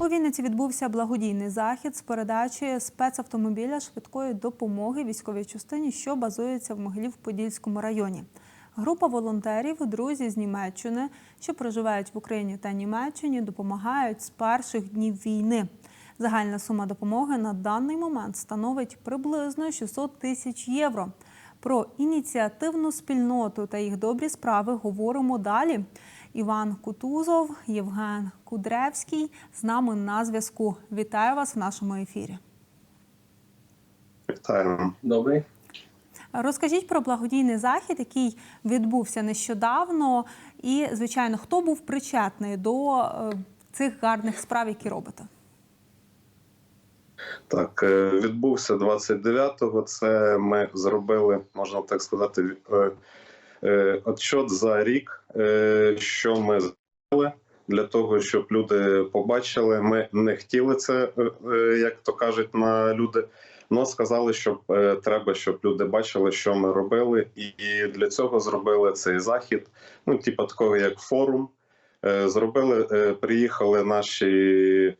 У Вінниці відбувся благодійний захід з передачі спецавтомобіля швидкої допомоги військовій частині, що базується в Могилів-Подільському районі. Група волонтерів, друзі з Німеччини, що проживають в Україні та Німеччині, допомагають з перших днів війни. Загальна сума допомоги на даний момент становить приблизно 600 тисяч євро. Про ініціативну спільноту та їх добрі справи говоримо далі. Іван Кутузов, Євген Кудревський з нами на зв'язку. Вітаю вас в нашому ефірі. Вітаємо. Добрий. Розкажіть про благодійний захід, який відбувся нещодавно, і, звичайно, хто був причетний до е, цих гарних справ, які робите? Так, е, відбувся 29-го. Це ми зробили, можна так сказати, е, е, за рік, е, що ми зробили для того, щоб люди побачили. Ми не хотіли це, е, як то кажуть, на люди. але сказали, що треба, щоб люди бачили, що ми робили, і для цього зробили цей захід. Ну, типу, такого як форум. Зробили, приїхали наші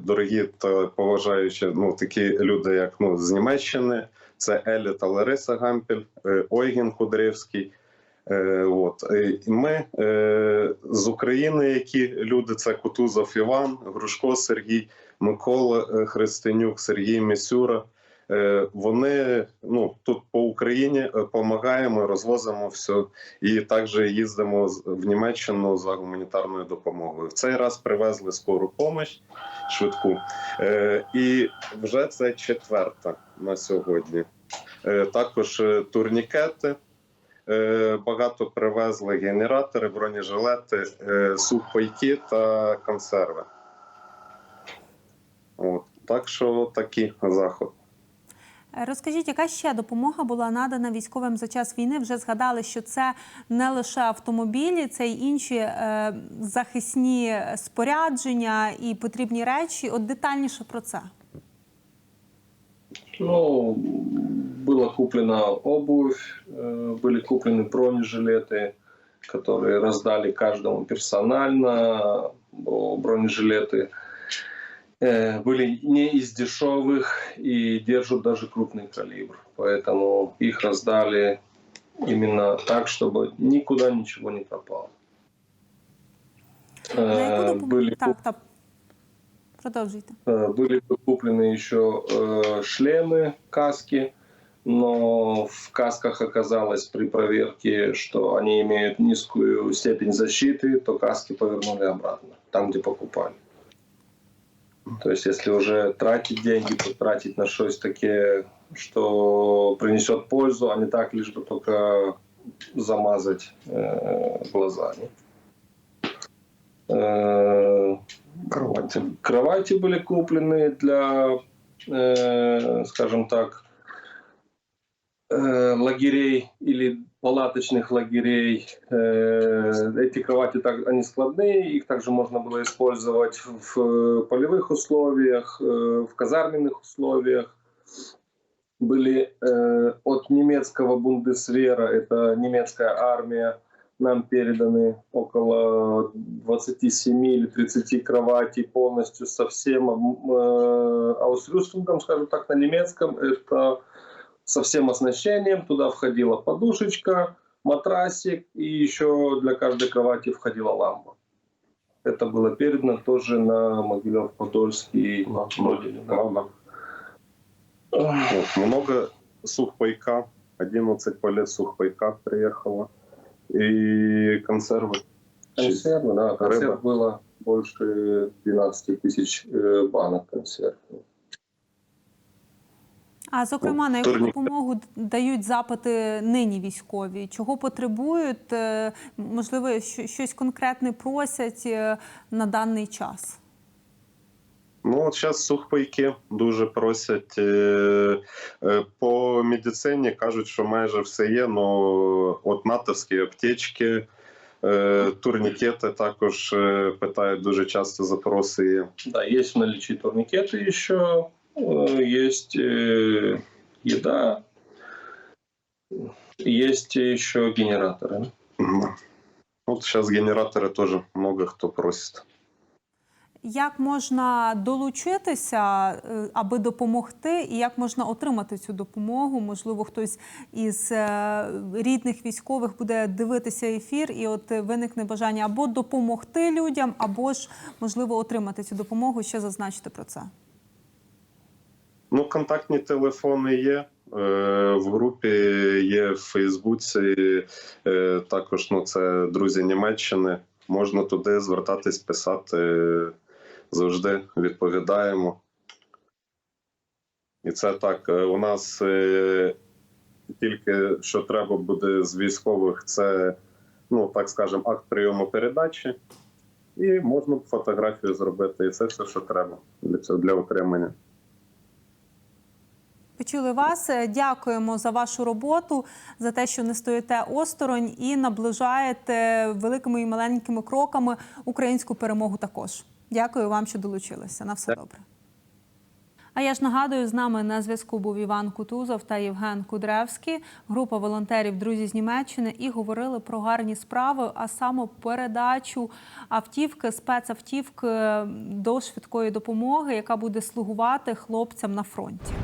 дорогі та поважаючі ну, такі люди, як ну, з Німеччини. Це Елі та Лариса Гампель, Ойген Кудревський. Е, От Е, ми е, з України, які люди, це Кутузов Іван, Грушко Сергій, Микола е, Христинюк, Сергій Місюра. Е, Вони ну тут по Україні допомагаємо, розвозимо все і також їздимо в Німеччину за гуманітарною допомогою. В цей раз привезли скору помощь, швидку. Е, і вже це четверта на сьогодні. Е, також е, турнікети. Е, Багато привезли генератори, бронежилети, е, сухпайки та консерви. От. Так що такий заход. Розкажіть, яка ще допомога була надана військовим за час війни? Вже згадали, що це не лише автомобілі, це й інші е, захисні спорядження і потрібні речі. От детальніше про це. Ну, была куплена обувь, э, были куплены бронежилеты, которые раздали каждому персонально. Бо Бронежилеты э, были не из дешевых и держат даже крупный калибр. Поэтому их раздали именно так, чтобы никуда ничего не пропало. Яку Э? Были Так, так. Продовжуйте. Э, Были куплены еще э, шлемы, каски, но в касках оказалось при проверке, что они имеют низкую степень защиты, то каски повернули обратно, там, где покупали. То есть, если уже тратить деньги, то тратить на что-то такие, что принесет пользу, а не так лишь бы только замазать э, глаза. Э, Кровати. Кровати были куплены для, э, скажем так, лагерей или палаточных лагерей. Э, эти кровати так, они складные, их также можно было использовать в, полевых условиях, э, в казарменных условиях. Были э, от немецкого бундесвера, это немецкая армия, нам переданы около 27 или 30 кроватей полностью со всем э, аусрюстингом, скажем так, на немецком. Это со всем оснащением. Туда входила подушечка, матрасик и еще для каждой кровати входила лампа. Это было передано тоже на Могилев-Подольский да. Правда? Вот, много сухпайка, 11 палет сухпайка приехало. И консервы. Консервы, да, консерв Рыба. было больше 12 тысяч э, банок консерв. А зокрема, на яку допомогу дають запити нині військові? Чого потребують? Е, Можливо, щось конкретне просять е, на даний час? Ну, от зараз сухпайки дуже просять. Е, По медицині кажуть, що майже все є. Ну, от натовські аптечки, турнікети також питають дуже часто запроси є. Да, есть в наличии турникеты еще, э, есть э, еда, есть еще генераторы. Мгм. От зараз генератори теж много хто просить. Як можна долучитися, е, аби допомогти, і як можна отримати цю допомогу? Можливо, хтось із е, рідних військових буде дивитися ефір, і от виникне бажання або допомогти людям, або ж можливо отримати цю допомогу. Ще зазначити про це. Ну, контактні телефони є. Е, В групі є в Фейсбуці, е, також ну, це друзі Німеччини. Можна туди звертатись, писати. Завжди відповідаємо. І це так. е, У нас тільки що треба буде з військових, це, ну так скажемо, акт прийому передачі. І можна фотографію зробити. І це все, що треба для цього для отримання. Почули вас. Е, Дякуємо за вашу роботу, за те, що не стоїте осторонь і наближаєте великими і маленькими кроками українську перемогу. Також дякую вам, що долучилися. На все добре. А я ж нагадую, з нами на зв'язку був Іван Кутузов та Євген Кудревський, група волонтерів Друзі з Німеччини, і говорили про гарні справи, а саме передачу автівки, спецавтівки до швидкої допомоги, яка буде слугувати хлопцям на фронті.